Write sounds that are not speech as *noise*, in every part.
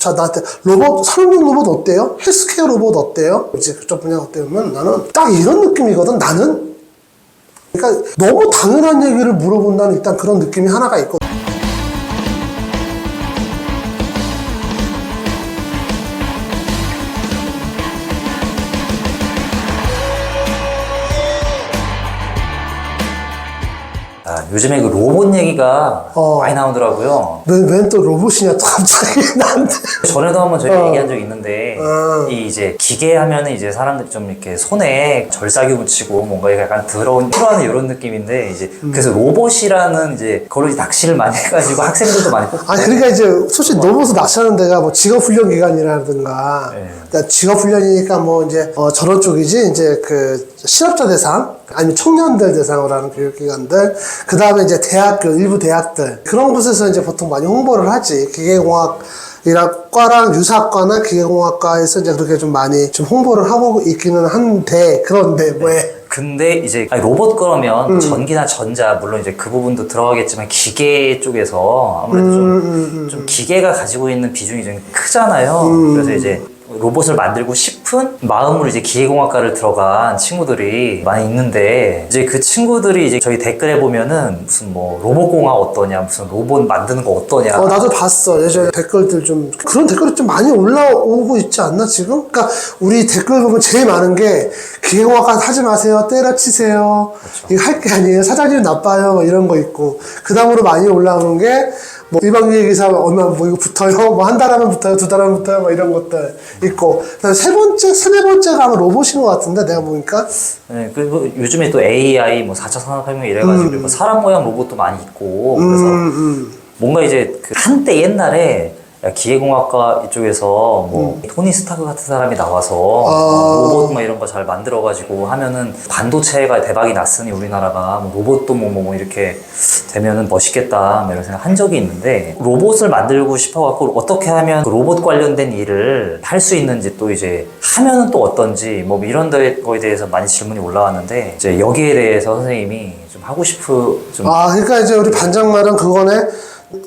자, 나한테 로봇, 산업용 로봇 어때요? 헬스케어 로봇 어때요? 이제 그쪽 분야 어때면 나는 딱 이런 느낌이거든, 나는. 그러니까 너무 당연한 얘기를 물어본다는 일단 그런 느낌이 하나가 있고. 아, 요즘에 그 로봇 얘기가 어. 많이 나오더라고요. 웬또 로봇이냐, 또 갑자기 *laughs* 나한테. 전에도 한번 저희가 어. 얘기한 적이 있는데 어. 이 이제 기계 하면은 이제 사람들이 좀 이렇게 손에 절삭이 묻히고 뭔가 약간 더러운 필요하는 이런 느낌인데 이제 음. 그래서 로봇이라는 이제 이제 낚시를 많이 해가지고 학생들도 많이 뽑고 아니, 그러니까 이제 솔직히 로봇을 낚시하는 데가 뭐 직업 훈련 기관이라든가. 네. 그러니까 직업 훈련이니까 뭐 이제 어, 저런 쪽이지, 이제 그 실업자 대상, 아니면 청년들 대상으로 하는 교육기관들, 그 다음에 이제 대학교, 일부 대학들, 그런 곳에서 이제 보통 많이 홍보를 하지. 기계공학이랑 유사과나 기계공학과에서 이제 그렇게 좀 많이 좀 홍보를 하고 있기는 한데, 그런데 왜? 근데 이제 아니, 로봇 그러면 음. 전기나 전자 물론 이제 그 부분도 들어가겠지만 기계 쪽에서 아무래도 음, 좀, 좀 기계가 가지고 있는 비중이 좀 크잖아요. 음. 그래서 이제 로봇을 만들고 싶은 마음으로 이제 기계공학과를 들어간 친구들이 많이 있는데 이제 그 친구들이 이제 저희 댓글에 보면은 무슨 뭐 로봇공학 어떠냐 무슨 로봇 만드는 거 어떠냐 어, 나도 봤어. 예전에 댓글들 좀, 그런 댓글이 좀 많이 올라오고 있지 않나, 지금? 그러니까, 우리 댓글 보면 제일 많은 게, 기계공학과 하지 마세요. 때려치세요. 이거 할 게 아니에요. 사장님 나빠요. 뭐 이런 거 있고. 그 다음으로 많이 올라오는 게, 뭐, 일반기계 기사 얼마, 뭐, 이거 붙어요. *laughs* 뭐, 한 달 하면 붙어요. 두 달 하면 붙어요. 뭐, 이런 것들 있고. 그 다음에 세 번째, 세네 번째가 아마 로봇인 것 같은데, 내가 보니까. 네, 그리고 요즘에 또 AI 뭐 4차 산업혁명 이래가지고 뭐 사람 모양 로봇도 많이 있고 그래서 음, 음. 뭔가 이제 그 한때 옛날에 기계공학과 이쪽에서 뭐 토니 스타크 같은 사람이 나와서 음. 아. 뭐 로봇 뭐 이런 거 잘 만들어가지고 하면은 반도체가 대박이 났으니 우리나라가 뭐 로봇도 뭐, 뭐, 뭐 이렇게 되면은 멋있겠다 뭐 이런 생각 한 적이 있는데 로봇을 만들고 싶어갖고 어떻게 하면 그 로봇 관련된 일을 할 수 있는지 또 이제 하면은 또 어떤지 뭐 이런 데- 거에 대해서 많이 질문이 올라왔는데 이제 여기에 대해서 선생님이 좀 하고 싶은 좀 아, 그러니까 이제 우리 반장 말은 그거네.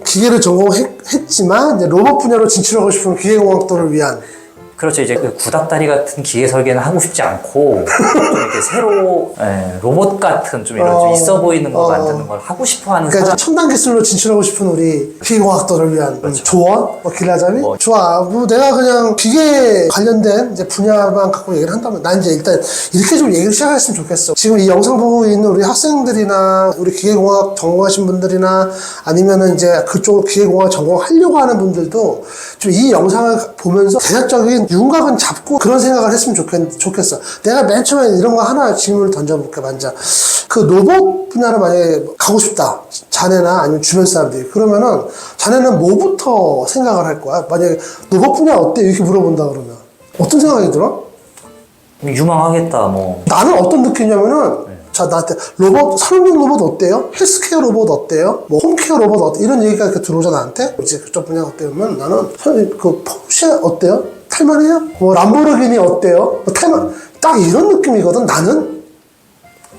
기계를 전공했지만, 로봇 분야로 진출하고 싶은 기계공학도를 위한. 그렇죠. 이제 그 구닥다리 같은 기계 설계는 하고 싶지 않고 좀 이렇게 새로 예, 로봇 같은 좀 이런 좀 어, 있어 보이는 거 어. 만드는 걸 하고 싶어하는 그러니까 사람. 이제 첨단 기술로 진출하고 싶은 우리 기계공학도를 위한 조언, 뭐 길라잡이, 뭐. 좋아. 뭐 내가 그냥 기계 관련된 이제 분야만 갖고 얘기를 한다면 난 이제 일단 이렇게 좀 얘기를 시작했으면 좋겠어. 지금 이 영상 보고 있는 우리 학생들이나 우리 기계공학 전공하신 분들이나 아니면은 이제 그쪽 기계공학 전공하려고 하는 분들도 좀 이 영상을 보면서 대략적인 윤곽은 잡고 그런 생각을 했으면 좋겠, 좋겠어. 내가 맨 처음에 이런 거 하나 질문을 던져볼게, 만자. 그 로봇 분야로 만약에 가고 싶다. 자네나 아니면 주변 사람들이. 그러면은 자네는 뭐부터 생각을 할 거야? 만약에 로봇 분야 어때? 이렇게 물어본다 그러면. 어떤 생각이 들어? 유망하겠다 뭐. 나는 어떤 느낌이냐면은 자 나한테 로봇 산업용 로봇 어때요? 헬스케어 로봇 어때요? 뭐 홈케어 로봇 어때? 이런 얘기가 이렇게 들어오잖아 나한테 이제 그쪽 분야 어때면 나는 선생님 그 포르쉐 어때요? 탈만해요? 뭐 람보르기니 어때요? 뭐 탈만 딱 이런 느낌이거든 나는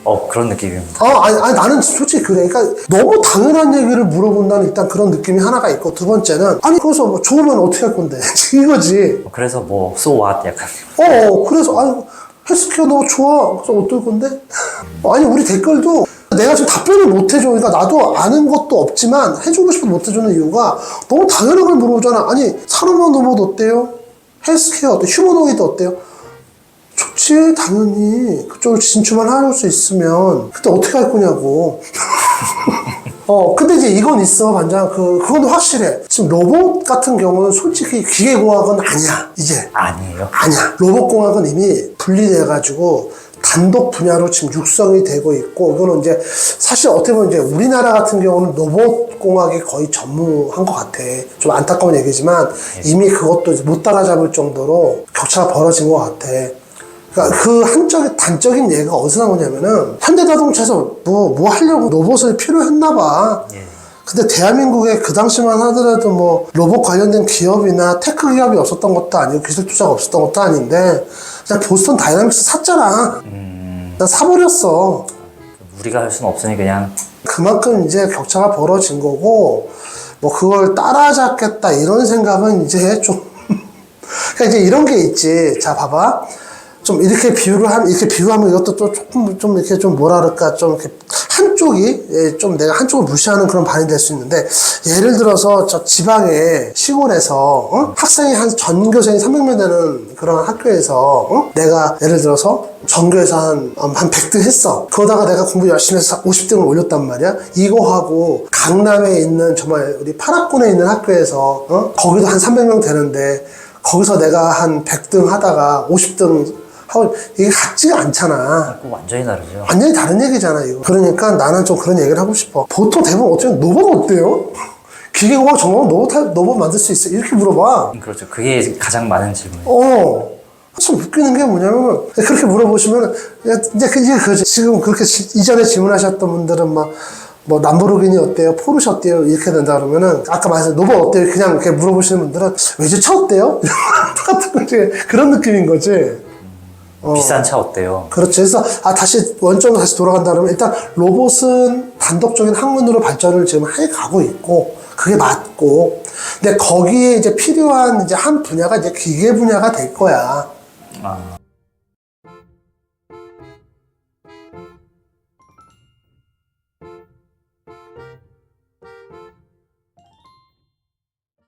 어 그런 느낌입니다. 어, 아니, 아니, 나는 솔직히 그래. 그러니까 너무 당연한 얘기를 물어본다는 일단 그런 느낌이 하나가 있고, 두 번째는, 아니, 그래서 뭐 좋으면 어떻게 할 건데? *laughs* 이거지. 그래서 뭐 so what 약간 어, 그래서, 아니, 헬스케어 너무 좋아. 그래서 어떨 건데? 아니, 우리 댓글도 내가 지금 답변을 못 해줘. 그러니까 나도 아는 것도 없지만 해주고 싶어도 못 해주는 이유가 너무 당연한 걸 물어보잖아. 아니, 산업용 로봇 어때요? 헬스케어 어때요? 휴머노이드 어때요? 좋지, 당연히. 그쪽으로 진출만 할 수 있으면. 그때 어떻게 할 거냐고. *laughs* 어, 근데 이제 이건 있어, 반장. 그, 그건 확실해. 지금 로봇 같은 경우는 솔직히 기계공학은 아니야, 이제. 아니에요. 아니야. 로봇공학은 이미 분리돼 가지고 단독 분야로 지금 육성이 되고 있고, 이거는 이제 사실 어떻게 보면 이제 우리나라 같은 경우는 로봇 공학이 거의 전무한 것 같아. 좀 안타까운 얘기지만 이미 그것도 못 따라잡을 정도로 격차가 벌어진 것 같아. 그러니까 그 한적인 단적인 예가 어디서 나오냐면은 현대자동차에서 뭐, 뭐 하려고 로봇을 필요했나 봐. 근데 대한민국에 그 당시만 하더라도 뭐 로봇 관련된 기업이나 테크 기업이 없었던 것도 아니고 기술 투자가 없었던 것도 아닌데 그냥 보스턴 다이나믹스 샀잖아. 난 사버렸어. 우리가 할 수는 없으니 그냥 그만큼 이제 격차가 벌어진 거고 뭐 그걸 따라잡겠다 이런 생각은 이제 좀 *laughs* 그러니까 이제 이런 게 있지. 자, 봐봐. 좀 이렇게 비유를 하면 이렇게 비유하면 이것도 또 조금 좀 이렇게 좀 뭐라 그럴까 좀 이렇게 한쪽이 예, 좀 내가 한쪽을 무시하는 그런 반이 될 수 있는데 예를 들어서 저 지방의 시골에서 어? 학생이 한 전교생이 300명 되는 그런 학교에서 어? 내가 예를 들어서 전교에서 한, 음, 한 100등 했어. 그러다가 내가 공부 열심히 해서 50등을 올렸단 말이야. 이거하고 강남에 있는 정말 우리 파락군에 있는 학교에서 어? 거기도 한 300명 되는데 거기서 내가 한 100등 하다가 50등 하고 이게 같지가 않잖아. 그거 완전히 다르죠. 완전히 다른 얘기잖아 이거. 그러니까 나는 좀 그런 얘기를 하고 싶어. 보통 대부분 어떻게 로봇 어때요? 기계공학 전공은 로봇 할- 로봇 만들 수 있어? 이렇게 물어봐. 그렇죠. 그게 가장 많은 질문이에요. 어. 좀 웃기는 게 뭐냐면 그렇게 물어보시면 이제 그 이제 그 지금 그렇게 지- 이전에 질문하셨던 분들은 막 뭐 람보르기니 어때요? 포르쉐 어때요? 이렇게 된다 그러면은 아까 말했던 로봇 어때요? 그냥 이렇게 물어보시는 분들은 외제차 어때요? *laughs* 똑같은 거지 그런 느낌인 거지. 비싼 차 어때요? 그렇죠. 그래서 아 다시 원점으로 다시 돌아간다 그러면 일단 로봇은 단독적인 학문으로 발전을 지금 해 가고 있고 그게 맞고 근데 거기에 이제 필요한 이제 한 분야가 이제 기계 분야가 될 거야. 아,